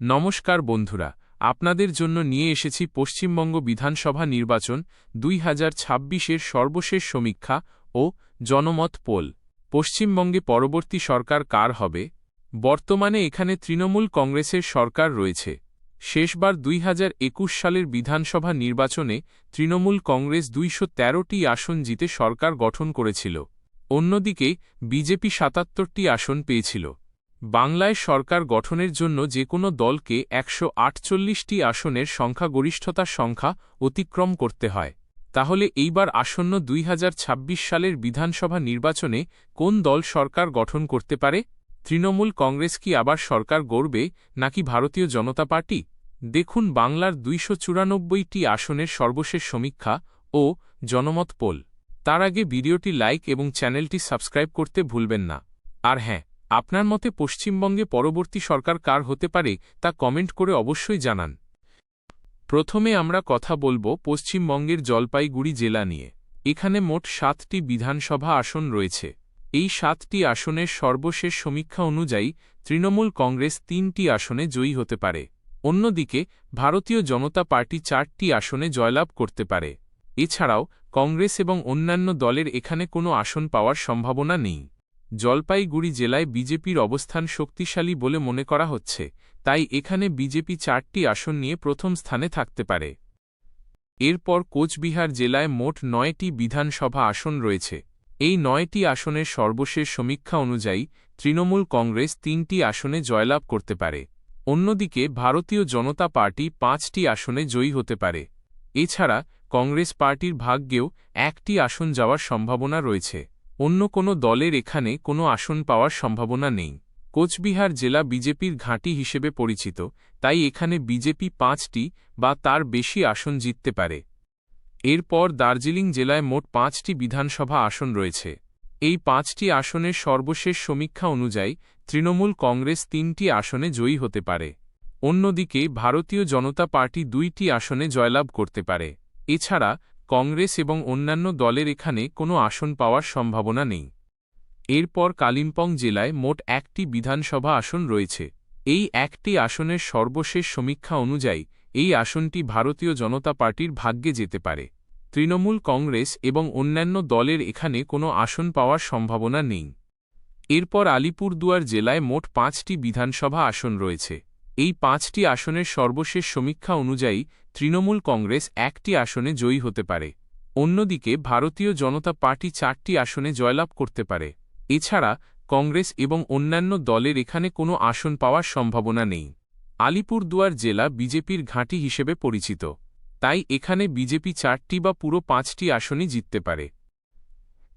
নমস্কার বন্ধুরা, আপনাদের জন্য নিয়ে এসেছি পশ্চিমবঙ্গ বিধানসভা নির্বাচন দুই হাজার ছাব্বিশের সর্বশেষ সমীক্ষা ও জনমত পোল। পশ্চিমবঙ্গে পরবর্তী সরকার কার হবে? বর্তমানে এখানে তৃণমূল কংগ্রেসের সরকার রয়েছে। শেষবার দুই হাজার একুশ সালের বিধানসভা নির্বাচনে তৃণমূল কংগ্রেস দুইশো তেরোটি আসন জিতে সরকার গঠন করেছিল। অন্যদিকে বিজেপি সাতাত্তরটি আসন পেয়েছিল। বাংলায় সরকার গঠনের জন্য যে কোনো দলকে একশো আটচল্লিশটি আসনের সংখ্যাগরিষ্ঠতার সংখ্যা অতিক্রম করতে হয়। তাহলে এইবার আসন্ন দুই হাজার ছাব্বিশ সালের বিধানসভা নির্বাচনে কোন দল সরকার গঠন করতে পারে? তৃণমূল কংগ্রেস কি আবার সরকার গড়বে, নাকি ভারতীয় জনতা পার্টি? দেখুন বাংলার দুইশো আসনের সর্বশেষ সমীক্ষা ও জনমত পোল। তার আগে ভিডিওটি লাইক এবং চ্যানেলটি সাবস্ক্রাইব করতে ভুলবেন না। আর হ্যাঁ আপনার মতে পশ্চিমবঙ্গে পরবর্তী সরকার কার হতে পারে তা কমেন্ট করে অবশ্যই জানান। প্রথমে আমরা কথা বলব পশ্চিমবঙ্গের জলপাইগুড়ি জেলা নিয়ে। এখানে মোট সাতটি বিধানসভা আসন রয়েছে। এই সাতটি আসনের সর্বশেষ সমীক্ষা অনুযায়ী তৃণমূল কংগ্রেস তিনটি আসনে জয়ী হতে পারে। অন্যদিকে ভারতীয় জনতা পার্টি চারটি আসনে জয়লাভ করতে পারে। এছাড়াও কংগ্রেস এবং অন্যান্য দলের এখানে কোনো আসন পাওয়ার সম্ভাবনা নেই। জলপাইগুড়ি জেলায় বিজেপির অবস্থান শক্তিশালী বলে মনে করা হচ্ছে, তাই এখানে বিজেপি চারটি আসন নিয়ে প্রথম স্থানে থাকতে পারে। এরপর কোচবিহার জেলায় মোট নয়টি বিধানসভা আসন রয়েছে। এই নয়টি আসনের সর্বশেষ সমীক্ষা অনুযায়ী তৃণমূল কংগ্রেস তিনটি আসনে জয়লাভ করতে পারে। অন্যদিকে ভারতীয় জনতা পার্টি পাঁচটি আসনে জয়ী হতে পারে। এছাড়া কংগ্রেস পার্টির ভাগ্যেও একটি আসন যাওয়ার সম্ভাবনা রয়েছে। অন্য কোনো দলের এখানে কোনো আসন পাওয়ার সম্ভাবনা নেই। কোচবিহার জেলা বিজেপির ঘাঁটি হিসেবে পরিচিত, তাই এখানে বিজেপি পাঁচটি বা তার বেশি আসন জিততে পারে। এরপর দার্জিলিং জেলায় মোট পাঁচটি বিধানসভা আসন রয়েছে। এই পাঁচটি আসনের সর্বশেষ সমীক্ষা অনুযায়ী তৃণমূল কংগ্রেস তিনটি আসনে জয়ী হতে পারে। অন্যদিকে ভারতীয় জনতা পার্টি দুইটি আসনে জয়লাভ করতে পারে। এছাড়া কংগ্রেস এবং অন্যান্য দলের এখানে কোনো আসন পাওয়ার সম্ভাবনা নেই। এরপর কালিম্পং জেলায় মোট একটি বিধানসভা আসন রয়েছে। এই একটি আসনের সর্বশেষ সমীক্ষা অনুযায়ী, এই আসনটি ভারতীয় জনতা পার্টির ভাগ্যে যেতে পারে। তৃণমূল কংগ্রেস এবং অন্যান্য দলের এখানে কোনো আসন পাওয়ার সম্ভাবনা নেই। এরপর আলিপুরদুয়ার জেলায় মোট পাঁচটি বিধানসভা আসন রয়েছে। এই পাঁচটি আসনের সর্বশেষ সমীক্ষা অনুযায়ী তৃণমূল কংগ্রেস একটি আসনে জয়ী হতে পারে। অন্যদিকে ভারতীয় জনতা পার্টি চারটি আসনে জয়লাভ করতে পারে। এছাড়া কংগ্রেস এবং অন্যান্য দলের এখানে কোনো আসন পাওয়ার সম্ভাবনা নেই। আলিপুরদুয়ার জেলা বিজেপির ঘাঁটি হিসেবে পরিচিত। তাই এখানে বিজেপি চারটি বা পুরো পাঁচটি আসনই জিততে পারে।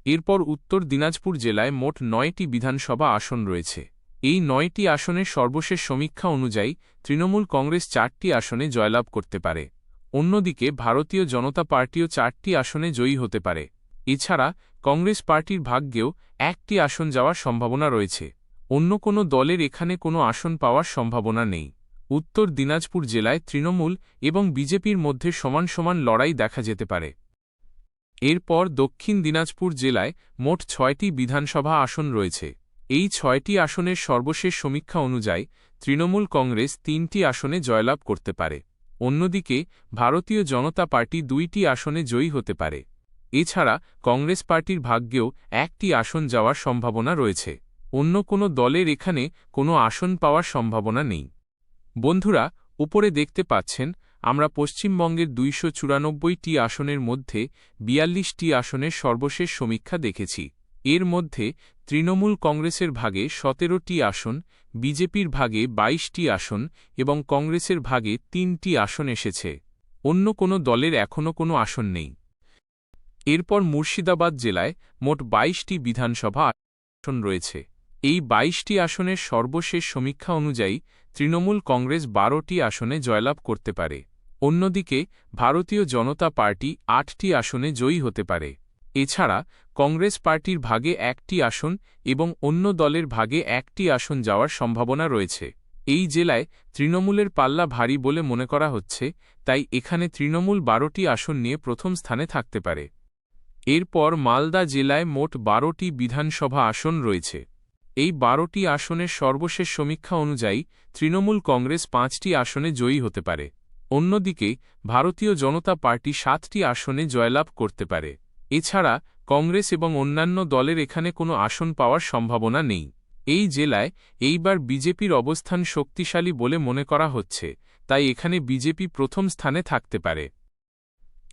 এরপর উত্তর দিনাজপুর জেলায় মোট নয়টি বিধানসভা আসন রয়েছে। এই নয়টি আসনের সর্বশেষ সমীক্ষা অনুযায়ী তৃণমূল কংগ্রেস চারটি আসনে জয়লাভ করতে পারে। অন্যদিকে ভারতীয় জনতা পার্টিও চারটি আসনে জয়ী হতে পারে। এছাড়া কংগ্রেস পার্টির ভাগ্যেও একটি আসন যাওয়ার সম্ভাবনা রয়েছে। অন্য কোনো দলের এখানে কোনো আসন পাওয়ার সম্ভাবনা নেই। উত্তর দিনাজপুর জেলায় তৃণমূল এবং বিজেপির মধ্যে সমান সমান লড়াই দেখা যেতে পারে। এরপর দক্ষিণ দিনাজপুর জেলায় মোট ছয়টি বিধানসভা আসন রয়েছে। এই ছয়টি আসনের সর্বশেষ সমীক্ষা অনুযায়ী তৃণমূল কংগ্রেস তিনটি আসনে জয়লাভ করতে পারে। অন্যদিকে, ভারতীয় জনতা পার্টি দুইটি আসনে জয়ী হতে পারে। এছাড়া, কংগ্রেস পার্টির ভাগ্যেও একটি আসন যাওয়ার সম্ভাবনা রয়েছে। অন্য কোনো দলের এখানে কোনো আসন পাওয়ার সম্ভাবনা নেই। বন্ধুরা, উপরে দেখতে পাচ্ছেন, আমরা পশ্চিমবঙ্গের দুইশো চুরানব্বইটি আসনের মধ্যে বিয়াল্লিশটি আসনের সর্বশেষ সমীক্ষা দেখেছি। এর মধ্যে তৃণমূল কংগ্রেসের ভাগে সতেরোটি আসন, বিজেপির ভাগে ২২টি আসন এবং কংগ্রেসের ভাগে তিনটি আসন এসেছে। অন্য কোনো দলের এখনও কোনো আসন নেই। এরপর মুর্শিদাবাদ জেলায় মোট ২২টি বিধানসভা আসন রয়েছে। এই ২২টি আসনের সর্বশেষ সমীক্ষা অনুযায়ী তৃণমূল কংগ্রেস বারোটি আসনে জয়লাভ করতে পারে। অন্যদিকে ভারতীয় জনতা পার্টি আটটি আসনে জয়ী হতে পারে। এছাড়া, কংগ্রেস পার্টির ভাগে একটি আসন এবং অন্য দলের ভাগে একটি আসন যাওয়ার সম্ভাবনা রয়েছে। এই জেলায় তৃণমূলের পাল্লা ভারী বলে মনে করা হচ্ছে, তাই এখানে তৃণমূল বারোটি আসন নিয়ে প্রথম স্থানে থাকতে পারে। এরপর মালদা জেলায় মোট বারোটি বিধানসভা আসন রয়েছে। এই বারোটি আসনের সর্বশেষ সমীক্ষা অনুযায়ী তৃণমূল কংগ্রেস পাঁচটি আসনে জয়ী হতে পারে। অন্যদিকে, ভারতীয় জনতা পার্টি সাতটি আসনে জয়লাভ করতে পারে। এছাড়া, কংগ্রেস এবং অন্যান্য দলের এখানে কোনো আসন পাওয়ার সম্ভাবনা নেই। এই জেলায়, এইবার বিজেপির অবস্থান শক্তিশালী বলে মনে করা হচ্ছে, তাই এখানে বিজেপি প্রথম স্থানে থাকতে পারে।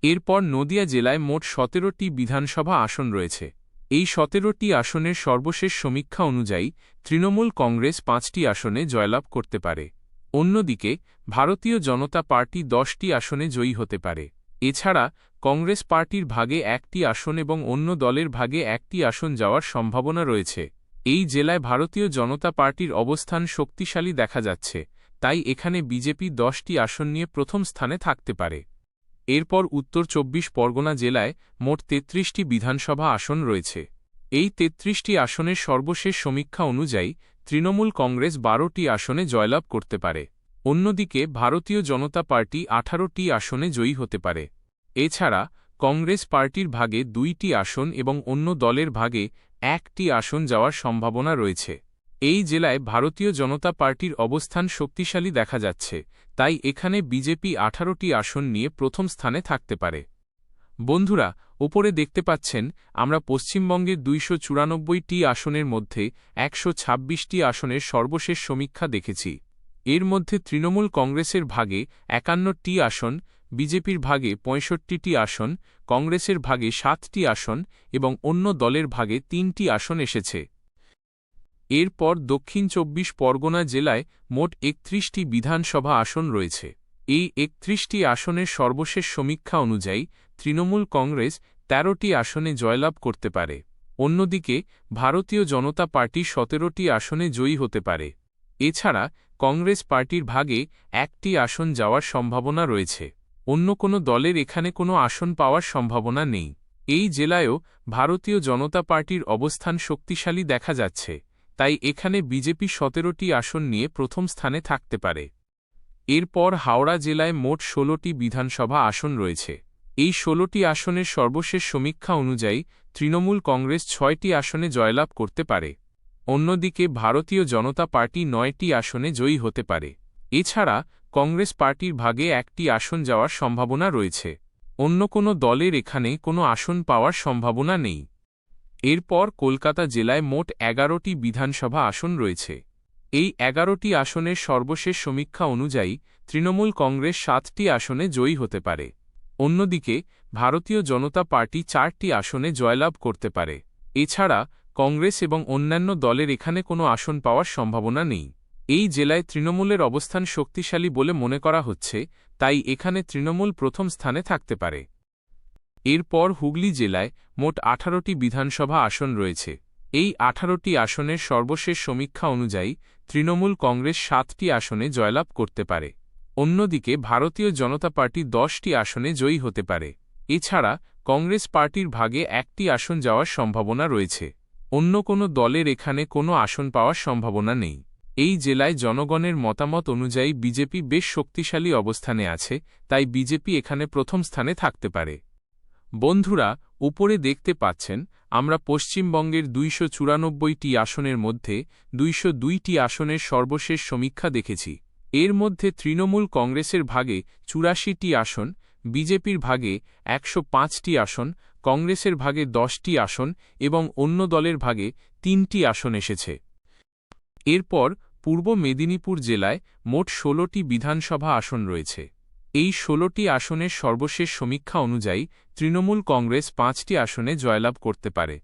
এরপর নদিয়া জেলায় মোট সতেরোটি বিধানসভা আসন রয়েছে। এই সতেরোটি আসনের সর্বশেষ সমীক্ষা অনুযায়ী, তৃণমূল কংগ্রেস পাঁচটি আসনে জয়লাভ করতে পারে। অন্যদিকে, ভারতীয় জনতা পার্টি দশটি আসনে জয়ী হতে পারে। এছাড়া, কংগ্রেস পার্টির ভাগে একটি আসন এবং অন্য দলের ভাগে একটি আসন যাওয়ার সম্ভাবনা রয়েছে। এই জেলায় ভারতীয় জনতা পার্টির অবস্থান শক্তিশালী দেখা যাচ্ছে, তাই এখানে বিজেপি দশটি আসন নিয়ে প্রথম স্থানে থাকতে পারে। এরপর উত্তর চব্বিশ পরগনা জেলায় মোট তেত্রিশটি বিধানসভা আসন রয়েছে। এই তেত্রিশটি আসনের সর্বশেষ সমীক্ষা অনুযায়ী, তৃণমূল কংগ্রেস বারোটি আসনে জয়লাভ করতে পারে। অন্যদিকে, ভারতীয় জনতা পার্টি আঠারোটি আসনে জয়ী হতে পারে। এছাড়া, কংগ্রেস পার্টির ভাগে দুইটি আসন এবং অন্য দলের ভাগে একটি আসন যাওয়ার সম্ভাবনা রয়েছে। এই জেলায় ভারতীয় জনতা পার্টির অবস্থান শক্তিশালী দেখা যাচ্ছে, তাই এখানে বিজেপি আঠারোটি আসন নিয়ে প্রথম স্থানে থাকতে পারে। বন্ধুরা ওপরে দেখতে পাচ্ছেন, আমরা পশ্চিমবঙ্গের দুইশো চুরানব্বইটি আসনের মধ্যে একশো ছাব্বিশটি আসনের সর্বশেষ সমীক্ষা দেখেছি। এর মধ্যে তৃণমূল কংগ্রেসের ভাগে একান্নটি আসন, বিজেপির ভাগে পঁয়ষট্টিটি আসন, কংগ্রেসের ভাগে সাতটি আসন এবং অন্য দলের ভাগে তিনটি আসন এসেছে। এরপর দক্ষিণ চব্বিশ পরগনা জেলায় মোট একত্রিশটি বিধানসভা আসন রয়েছে। এই একত্রিশটি আসনের সর্বশেষ সমীক্ষা অনুযায়ী তৃণমূল কংগ্রেস তেরোটি আসনে জয়লাভ করতে পারে। অন্যদিকে ভারতীয় জনতা পার্টি সতেরোটি আসনে জয়ী হতে পারে। এছাড়া কংগ্রেস পার্টির ভাগে একটি আসন যাওয়ার সম্ভাবনা রয়েছে। অন্য কোনো দলের এখানে কোনো আসন পাওয়ার সম্ভাবনা নেই। এই জেলায়ও ভারতীয় জনতা পার্টির অবস্থান শক্তিশালী দেখা যাচ্ছে, তাই এখানে বিজেপি সতেরোটি আসন নিয়ে প্রথম স্থানে থাকতে পারে। এরপর হাওড়া জেলায় মোট ষোলোটি বিধানসভা আসন রয়েছে। এই ষোলোটি আসনের সর্বশেষ সমীক্ষা অনুযায়ী তৃণমূল কংগ্রেস ছয়টি আসনে জয়লাভ করতে পারে। অন্যদিকে ভারতীয় জনতা পার্টি নয়টি আসনে জয়ী হতে পারে। এছাড়া, কংগ্রেস পার্টির ভাগে একটি আসন যাওয়ার সম্ভাবনা রয়েছে। অন্য কোনো দলের এখানে কোনো আসন পাওয়ার সম্ভাবনা নেই। এরপর কলকাতা জেলায় মোট এগারোটি বিধানসভা আসন রয়েছে। এই এগারোটি আসনের সর্বশেষ সমীক্ষা অনুযায়ী, তৃণমূল কংগ্রেস সাতটি আসনে জয়ী হতে পারে। অন্যদিকে, ভারতীয় জনতা পার্টি চারটি আসনে জয়লাভ করতে পারে। এছাড়া কংগ্রেস এবং অন্যান্য দলের এখানে কোনো আসন পাওয়ার সম্ভাবনা নেই। এই জেলায় তৃণমূলের অবস্থান শক্তিশালী বলে মনে করা হচ্ছে, তাই এখানে তৃণমূল প্রথম স্থানে থাকতে পারে। এরপর হুগলি জেলায় মোট আঠারোটি বিধানসভা আসন রয়েছে। এই আঠারোটি আসনের সর্বশেষ সমীক্ষা অনুযায়ী তৃণমূল কংগ্রেস সাতটি আসনে জয়লাভ করতে পারে। অন্যদিকে ভারতীয় জনতা পার্টি দশটি আসনে জয়ী হতে পারে। এছাড়া কংগ্রেস পার্টির ভাগে একটি আসন যাওয়ার সম্ভাবনা রয়েছে। অন্য কোনো দলের এখানে কোনো আসন পাওয়ার সম্ভাবনা নেই। এই জেলায় জনগণের মতামত অনুযায়ী বিজেপি বেশ শক্তিশালী অবস্থানে আছে, তাই বিজেপি এখানে প্রথম স্থানে থাকতে পারে। বন্ধুরা, উপরে দেখতে পাচ্ছেন, আমরা পশ্চিমবঙ্গের দুইশো চুরানব্বইটি আসনের মধ্যে দুইশো দুইটি আসনের সর্বশেষ সমীক্ষা দেখেছি। এর মধ্যে তৃণমূল কংগ্রেসের ভাগে চুরাশিটি আসন, বিজেপির ভাগে একশো পাঁচটি আসন কংগ্রেসের ভাগে দশটি আসন এবং অন্য দলের ভাগে তিনটি আসন এসেছে। এরপর পূর্ব মেদিনীপুর জেলায় মোট ষোলোটি বিধানসভা আসন রয়েছে। এই ষোলোটি আসনের সর্বশেষ সমীক্ষা অনুযায়ী তৃণমূল কংগ্রেস পাঁচটি আসনে জয়লাভ করতে পারে।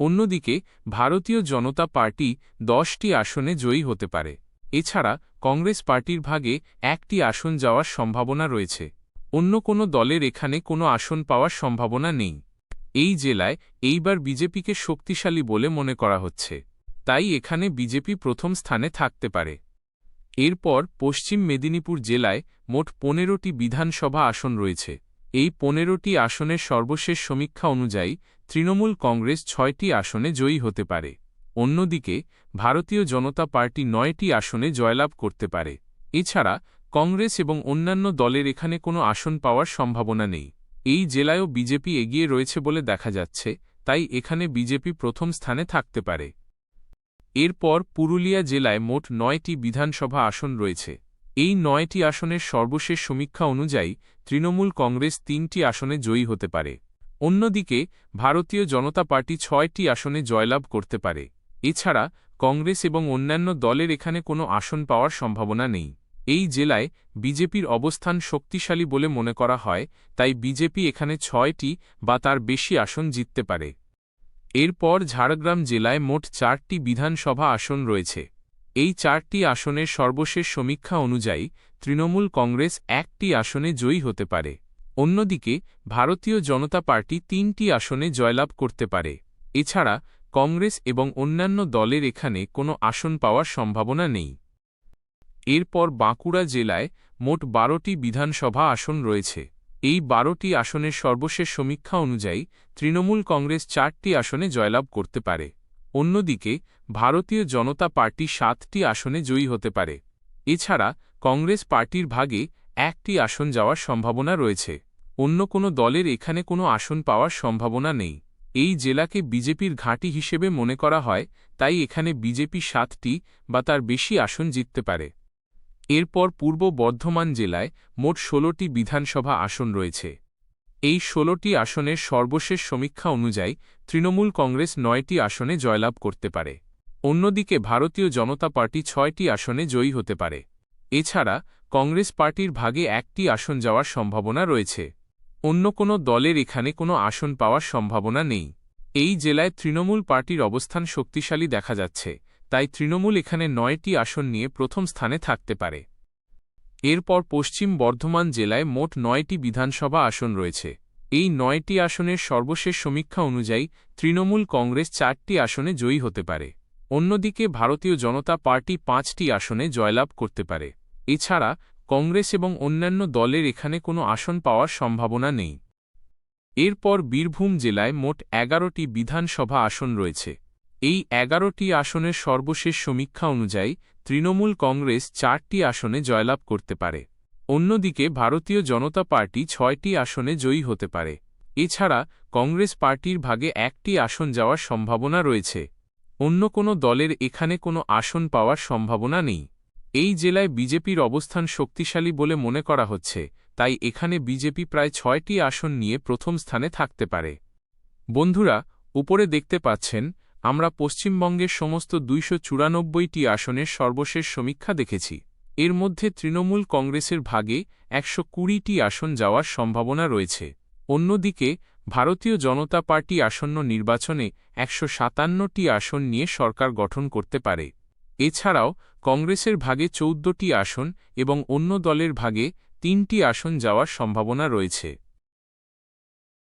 অন্যদিকে ভারতীয় জনতা পার্টি দশটি আসনে জয়ী হতে পারে। এছাড়া কংগ্রেস পার্টির ভাগে একটি আসন যাওয়ার সম্ভাবনা রয়েছে। অন্য কোনো দলের এখানে কোনো আসন পাওয়ার সম্ভাবনা নেই। এই জেলায় এইবার বিজেপিকে শক্তিশালী বলে মনে করা হচ্ছে। তাই এখানে বিজেপি প্রথম স্থানে থাকতে পারে। এরপর পশ্চিম মেদিনীপুর জেলায় মোট পনেরোটি বিধানসভা আসন রয়েছে। এই পনেরোটি আসনের সর্বশেষ সমীক্ষা অনুযায়ী তৃণমূল কংগ্রেস ছয়টি আসনে জয়ী হতে পারে। অন্যদিকে ভারতীয় জনতা পার্টি নয়টি আসনে জয়লাভ করতে পারে। এছাড়া কংগ্রেস এবং অন্যান্য দলের এখানে কোনো আসন পাওয়ার সম্ভাবনা নেই। এই জেলায়ও বিজেপি এগিয়ে রয়েছে বলে দেখা যাচ্ছে, তাই এখানে বিজেপি প্রথম স্থানে থাকতে পারে। এরপর পুরুলিয়া জেলায় মোট নয়টি বিধানসভা আসন রয়েছে। এই নয়টি আসনের সর্বশেষ সমীক্ষা অনুযায়ী তৃণমূল কংগ্রেস তিনটি আসনে জয়ী হতে পারে। অন্যদিকে, ভারতীয় জনতা পার্টি ছয়টি আসনে জয়লাভ করতে পারে। এছাড়া কংগ্রেস এবং অন্যান্য দলের এখানে কোনো আসন পাওয়ার সম্ভাবনা নেই। এই জেলায় বিজেপির অবস্থান শক্তিশালী বলে মনে করা হয়, তাই বিজেপি এখানে ছয়টি বা তার বেশি আসন জিততে পারে। এরপর ঝাড়গ্রাম জেলায় মোট চারটি বিধানসভা আসন রয়েছে। এই চারটি আসনের সর্বশেষ সমীক্ষা অনুযায়ী তৃণমূল কংগ্রেস একটি আসনে জয়ী হতে পারে। অন্যদিকে, ভারতীয় জনতা পার্টি তিনটি আসনে জয়লাভ করতে পারে। এছাড়া কংগ্রেস এবং অন্যান্য দলের এখানে কোনো আসন পাওয়ার সম্ভাবনা নেই। এরপর বাঁকুড়া জেলায় মোট বারোটি বিধানসভা আসন রয়েছে। এই বারোটি আসনের সর্বশেষ সমীক্ষা অনুযায়ী তৃণমূল কংগ্রেস চারটি আসনে জয়লাভ করতে পারে। অন্যদিকে, ভারতীয় জনতা পার্টি সাতটি আসনে জয়ী হতে পারে। এছাড়া, কংগ্রেস পার্টির ভাগে একটি আসন যাওয়ার সম্ভাবনা রয়েছে। অন্য কোনো দলের এখানে কোনো আসন পাওয়ার সম্ভাবনা নেই। এই জেলাকে বিজেপির ঘাঁটি হিসেবে মনে করা হয়, তাই এখানে বিজেপি সাতটি বা তার বেশি আসন জিততে পারে। এরপর পূর্ব বর্ধমান জেলায় মোট ষোলোটি বিধানসভা আসন রয়েছে। এই ষোলোটি আসনের সর্বশেষ সমীক্ষা অনুযায়ী তৃণমূল কংগ্রেস নয়টি আসনে জয়লাভ করতে পারে। অন্যদিকে ভারতীয় জনতা পার্টি ছয়টি আসনে জয়ী হতে পারে। এছাড়া কংগ্রেস পার্টির ভাগে একটি আসন যাওয়ার সম্ভাবনা রয়েছে। অন্য কোনো দলের এখানে কোনো আসন পাওয়ার সম্ভাবনা নেই। এই জেলায় তৃণমূল পার্টির অবস্থান শক্তিশালী দেখা যাচ্ছে। তাই তৃণমূল এখানে নয়টি আসন নিয়ে প্রথম স্থানে থাকতে পারে। এরপর পশ্চিম বর্ধমান জেলায় মোট নয়টি বিধানসভা আসন রয়েছে। এই নয়টি আসনের সর্বশেষ সমীক্ষা অনুযায়ী তৃণমূল কংগ্রেস চারটি আসনে জয়ী হতে পারে। অন্যদিকে ভারতীয় জনতা পার্টি পাঁচটি আসনে জয়লাভ করতে পারে। এছাড়া কংগ্রেস এবং অন্যান্য দলের এখানে কোনো আসন পাওয়ার সম্ভাবনা নেই। এরপর বীরভূম জেলায় মোট এগারোটি বিধানসভা আসন রয়েছে। এই এগারোটি আসনের সর্বশেষ সমীক্ষা অনুযায়ী তৃণমূল কংগ্রেস চারটি আসনে জয়লাভ করতে পারে। অন্যদিকে ভারতীয় জনতা পার্টি ছয়টি আসনে জয়ী হতে পারে। এছাড়া কংগ্রেস পার্টির ভাগে একটি আসন যাওয়ার সম্ভাবনা রয়েছে। অন্য কোনো দলের এখানে কোনো আসন পাওয়ার সম্ভাবনা নেই। এই জেলায় বিজেপির অবস্থান শক্তিশালী বলে মনে করা হচ্ছে, তাই এখানে বিজেপি প্রায় ছয়টি আসন নিয়ে প্রথম স্থানে থাকতে পারে। বন্ধুরা, উপরে দেখতে পাচ্ছেন আমরা পশ্চিমবঙ্গের সমস্ত দুইশো চুরানব্বইটি আসনের সর্বশেষ সমীক্ষা দেখেছি। এর মধ্যে তৃণমূল কংগ্রেসের ভাগে একশো কুড়িটি আসন যাওয়ার সম্ভাবনা রয়েছে। অন্যদিকে, ভারতীয় জনতা পার্টি আসন্ন নির্বাচনে একশো সাতান্নটি আসন নিয়ে সরকার গঠন করতে পারে। এছাড়াও, কংগ্রেসের ভাগে চৌদ্দটি আসন এবং অন্য দলের ভাগে তিনটি আসন যাওয়ার সম্ভাবনা রয়েছে।